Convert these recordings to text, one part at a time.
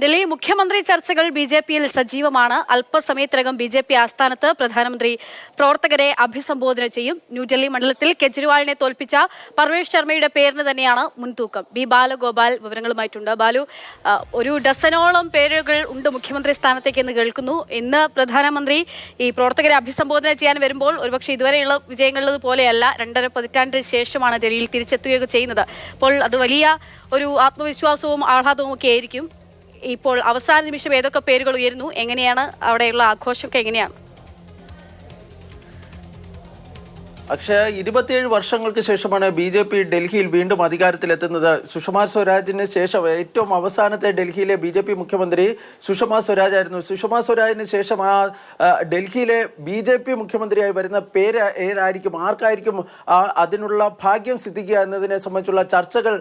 ഡൽഹി മുഖ്യമന്ത്രി ചർച്ചകൾ B J പിയിൽ സജീവമാണ്. അല്പസമയത്തിനകം ബി ജെ പി ആസ്ഥാനത്ത് പ്രധാനമന്ത്രി പ്രവർത്തകരെ അഭിസംബോധന ചെയ്യും. ന്യൂഡൽഹി മണ്ഡലത്തിൽ കെജ്രിവാളിനെ തോൽപ്പിച്ച പർവേഷ് ശർമ്മയുടെ പേരിന് തന്നെയാണ് മുൻതൂക്കം. ബി ബാലഗോപാൽ വിവരങ്ങളുമായിട്ടുണ്ട്. ബാലു ഒരു ഡസനോളം പേരുകൾ ഉണ്ട് മുഖ്യമന്ത്രി സ്ഥാനത്തേക്ക് എന്ന് കേൾക്കുന്നു. ഇന്ന് പ്രധാനമന്ത്രി ഈ പ്രവർത്തകരെ അഭിസംബോധന ചെയ്യാൻ വരുമ്പോൾ ഒരുപക്ഷെ ഇതുവരെയുള്ള വിജയങ്ങളിൽ പോലെയല്ല. രണ്ടര പതിറ്റാണ്ടിന് ശേഷമാണ് ഡൽഹിയിൽ തിരിച്ചെത്തുകയൊക്കെ ചെയ്യുന്നത്. അപ്പോൾ അത് വലിയ ഒരു ആത്മവിശ്വാസവും ആഹ്ലാദവും ഒക്കെ ആയിരിക്കും. ഇപ്പോൾ അവസാന നിമിഷം ഏതൊക്കെ പേരുകൾ ഉയരുന്നു? എങ്ങനെയാണ് അവിടെയുള്ള ആഘോഷമൊക്കെ എങ്ങനെയാണ്? അക്ഷയ ഇരുപത്തിയേഴ് വർഷങ്ങൾക്ക് ശേഷമാണ് ബി ജെ പി ഡൽഹിയിൽ വീണ്ടും അധികാരത്തിലെത്തുന്നത്. സുഷമ സ്വരാജിന് ശേഷം ഏറ്റവും അവസാനത്തെ ഡൽഹിയിലെ ബി ജെ പി മുഖ്യമന്ത്രി സുഷമ സ്വരാജ് ആയിരുന്നു സുഷമ സ്വരാജിന് ശേഷം ആ ഡൽഹിയിലെ ബി ജെ പി മുഖ്യമന്ത്രിയായി വരുന്ന പേര് ഏതായിരിക്കും ആർക്കായിരിക്കും അതിനുള്ള ഭാഗ്യം സിദ്ധിക്കുക എന്നതിനെ സംബന്ധിച്ചുള്ള ചർച്ചകൾ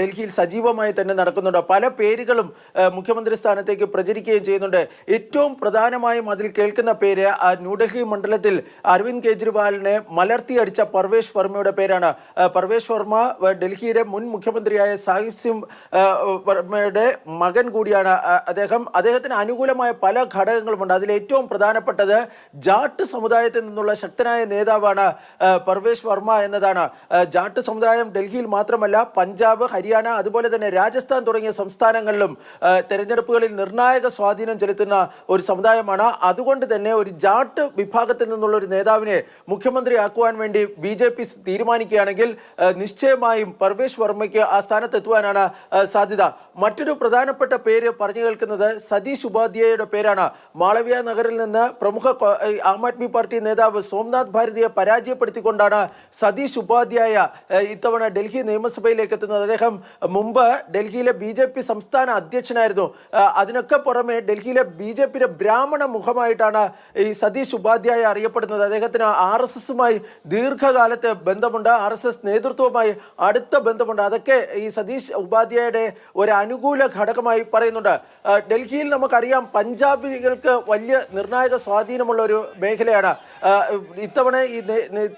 ഡൽഹിയിൽ സജീവമായി തന്നെ നടക്കുന്നുണ്ട്. പല പേരുകളും മുഖ്യമന്ത്രി സ്ഥാനത്തേക്ക് പ്രചരിക്കുകയും ചെയ്യുന്നുണ്ട്. ഏറ്റവും പ്രധാനമായും അതിൽ കേൾക്കുന്ന പേര് ന്യൂഡൽഹി മണ്ഡലത്തിൽ അരവിന്ദ് കെജ്രിവാളിനെ മലർത്തി അടിച്ച പർവേഷ് വർമ്മയുടെ പേരാണ്. പർവേഷ് വർമ്മ ഡൽഹിയുടെ മുൻ മുഖ്യമന്ത്രിയായ സാഹിബ് സിംഗ് വർമ്മയുടെ മകൻ കൂടിയാണ് അദ്ദേഹം. അദ്ദേഹത്തിന് അനുകൂലമായ പല ഘടകങ്ങളുമുണ്ട്. അതിൽ ഏറ്റവും പ്രധാനപ്പെട്ടത് ജാട്ട് സമുദായത്തിൽ നിന്നുള്ള ശക്തനായ നേതാവാണ് പർവേഷ് വർമ്മ എന്നതാണ്. ജാട്ട് സമുദായം ഡൽഹിയിൽ മാത്രമല്ല പഞ്ചാബ് ഹരിയാന അതുപോലെ തന്നെ രാജസ്ഥാൻ തുടങ്ങിയ സംസ്ഥാനങ്ങളിലും തെരഞ്ഞെടുപ്പുകളിൽ നിർണായക സ്വാധീനം ചെലുത്തുന്ന ഒരു സമുദായമാണ്. അതുകൊണ്ട് തന്നെ ഒരു ജാട്ട് വിഭാഗത്തിൽ നിന്നുള്ള ഒരു നേതാവിനെ മുഖ്യമന്ത്രിയാക്കുവാൻ വേണ്ടി ബി ജെ പി തീരുമാനിക്കുകയാണെങ്കിൽ നിശ്ചയമായും പർവേഷ് വർമ്മയ്ക്ക് ആ സ്ഥാനത്തെത്തുവാനാണ് സാധ്യത. മറ്റൊരു പ്രധാനപ്പെട്ട പേര് പറഞ്ഞു കേൾക്കുന്നത് സതീഷ് ഉപാധ്യായയുടെ പേരാണ്. മാളവ്യ നഗറിൽ നിന്ന് പ്രമുഖ ആം ആദ്മി പാർട്ടി നേതാവ് സോംനാഥ് ഭാരതിയെ പരാജയപ്പെടുത്തിക്കൊണ്ടാണ് സതീഷ് ഉപാധ്യായ ഇത്തവണ ഡൽഹി നിയമസഭയിലേക്ക് എത്തുന്നത്. അദ്ദേഹം മുമ്പ് ഡൽഹിയിലെ ബി ജെ പി സംസ്ഥാന അധ്യക്ഷനായിരുന്നു. അതിനൊക്കെ പുറമെ ഡൽഹിയിലെ ബി ജെ പിയുടെ ബ്രാഹ്മണ മുഖമായിട്ടാണ് ഈ സതീഷ് ഉപാധ്യായ അറിയപ്പെടുന്നത്. അദ്ദേഹത്തിന് ആർ എസ് എസുമായി ദീർഘകാലത്തെ ബന്ധമുണ്ട്. ആർ എസ് എസ് നേതൃത്വവുമായി അടുത്ത ബന്ധമുണ്ട്. അതൊക്കെ ഈ സതീഷ് ഉപാധ്യായയുടെ ഒരു അനുകൂല ഘടകമായി പറയുന്നുണ്ട്. ഡൽഹിയിൽ നമുക്കറിയാം പഞ്ചാബികൾക്ക് വലിയ നിർണായക സ്വാധീനമുള്ള ഒരു മേഖലയാണ്. ഇത്തവണ ഈ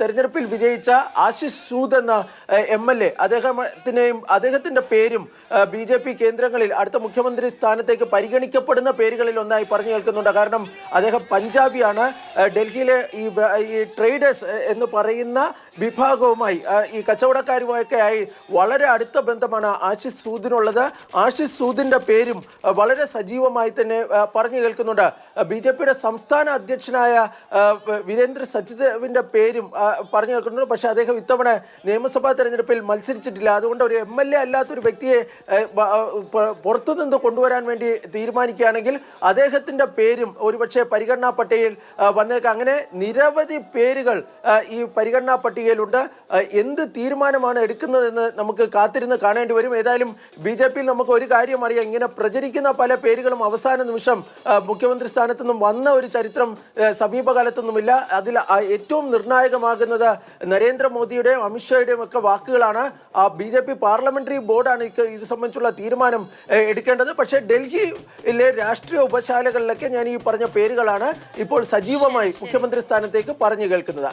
തെരഞ്ഞെടുപ്പിൽ വിജയിച്ച ആശിഷ് സൂദ് എന്ന എം എൽ എ അദ്ദേഹത്തിനെയും അദ്ദേഹത്തിന്റെ പേരും ബി ജെ പി കേന്ദ്രങ്ങളിൽ അടുത്ത മുഖ്യമന്ത്രി സ്ഥാനത്തേക്ക് പരിഗണിക്കപ്പെടുന്ന പേരുകളിൽ ഒന്നായി പറഞ്ഞു കേൾക്കുന്നുണ്ട്. കാരണം അദ്ദേഹം പഞ്ചാബിയാണ്. ഡൽഹിയിലെ ഈ ട്രേഡേഴ്സ് എന്ന് പറയുന്ന വിഭാഗവുമായി ഈ കച്ചവടക്കാരുമായൊക്കെ ആയി വളരെ അടുത്ത ബന്ധമാണ് ആശിഷ് സൂദിനുള്ളത്. ആശിഷ് സൂദിന്റെ പേരും വളരെ സജീവമായി തന്നെ പറഞ്ഞു കേൾക്കുന്നുണ്ട്. ബി ജെ പിയുടെ സംസ്ഥാന അധ്യക്ഷനായ വീരേന്ദ്ര സച്ചിദേവിന്റെ പേരും പറഞ്ഞു കേൾക്കുന്നുണ്ട്. പക്ഷേ അദ്ദേഹം ഇത്തവണ നിയമസഭാ തെരഞ്ഞെടുപ്പിൽ മത്സരിച്ചിട്ടില്ല. അതുകൊണ്ട് ഒരു എം എൽ എ അല്ലാത്തൊരു വ്യക്തിയെ പുറത്തുനിന്ന് കൊണ്ടുവരാൻ വേണ്ടി തീരുമാനിക്കുകയാണെങ്കിൽ അദ്ദേഹത്തിന്റെ പേരും ഒരുപക്ഷെ പരിഗണനാ പട്ടികയിൽ വന്നേക്കാം. അങ്ങനെ നിരവധി പേരുകൾ ഈ പരിഗണനാ പട്ടികയിലുണ്ട്. എന്ത് തീരുമാനമാണ് എടുക്കുന്നതെന്ന് നമുക്ക് കാത്തിരുന്ന് കാണേണ്ടി വരും. ഏതായാലും ബി ജെ പിയിൽ നമുക്ക് ഒരു കാര്യം അറിയാം. ഇങ്ങനെ പ്രചരിക്കുന്ന പല പേരുകളും അവസാന നിമിഷം മുഖ്യമന്ത്രി സ്ഥാനത്തു നിന്നും വന്ന ഒരു ചരിത്രം സമീപകാലത്തൊന്നുമില്ല. അതിൽ ഏറ്റവും നിർണായകമാകുന്നത് നരേന്ദ്രമോദിയുടെയും അമിത്ഷായുടെയും ഒക്കെ വാക്കുകളാണ്. ആ ബി ജെ പി പാർലമെന്ററി ബോർഡാണ് ഇത് സംബന്ധിച്ചുള്ള തീരുമാനം എടുക്കേണ്ടത്. പക്ഷേ ഡൽഹിയിലെ രാഷ്ട്രീയ ഉപശാലകളിലൊക്കെ ഞാൻ ഈ പറഞ്ഞ പേരുകളാണ് ഇപ്പോൾ സജീവമായി മുഖ്യമന്ത്രി സ്ഥാനത്തേക്ക് പറഞ്ഞു കേൾക്കുന്നത്